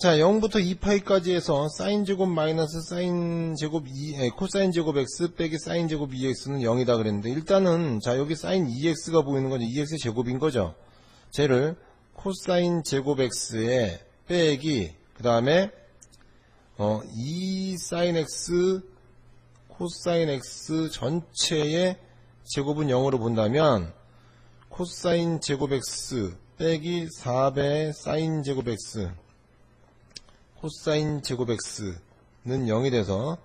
자, 0부터 2파이까지 해서 사인 제곱 마이너스 사인 제곱 2, 에, 코사인 제곱 x 빼기 사인 제곱 2x는 0이다 그랬는데 일단은 자, 여기 사인 2x가 보이는 거죠. 2x 제곱인 거죠. 쟤를 코사인 제곱 x에 빼기 그 다음에 어, 2 사인 x 코사인 x 전체의 제곱은 0으로 본다면 코사인 제곱 x 빼기 4배 사인 제곱 x 코사인 제곱 x는 0이 돼서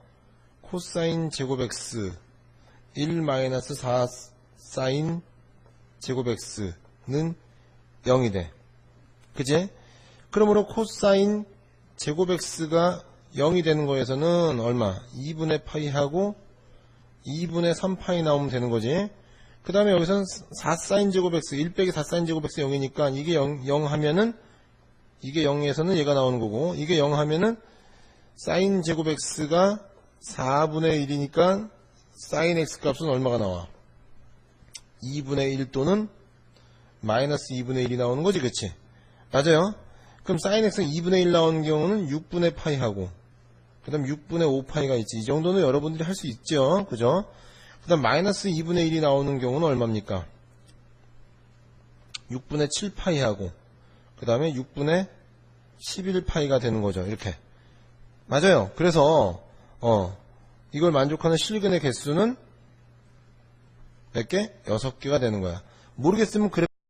코사인 제곱 x 1 마이너스 4 사인 제곱 x는 0이 돼. 그지? 그러므로 코사인 제곱 x가 0이 되는 거에서는 얼마? 2분의 파이하고 2분의 3파이 나오면 되는 거지. 그 다음에 여기서는 4사인 제곱 x, 1 빼기 4사인 제곱 x 0이니까 이게 0, 0 하면은 이게 0에서는 얘가 나오는 거고 이게 0 하면은 사인 제곱 x가 4분의 1이니까 사인 x 값은 얼마가 나와? 2분의 1 또는 마이너스 2분의 1이 나오는 거지 그치? 맞아요? 그럼 사인 x가 2분의 1 나오는 경우는 6분의 파이하고 그 다음 6분의 5파이가 있지 이 정도는 여러분들이 할 수 있죠 그죠? 그 다음 마이너스 2분의 1이 나오는 경우는 얼마입니까? 6분의 7파이하고 그 다음에 6분의 11파이가 되는 거죠. 이렇게. 맞아요. 그래서 어 이걸 만족하는 실근의 개수는 몇 개? 6개가 되는 거야. 모르겠으면 그래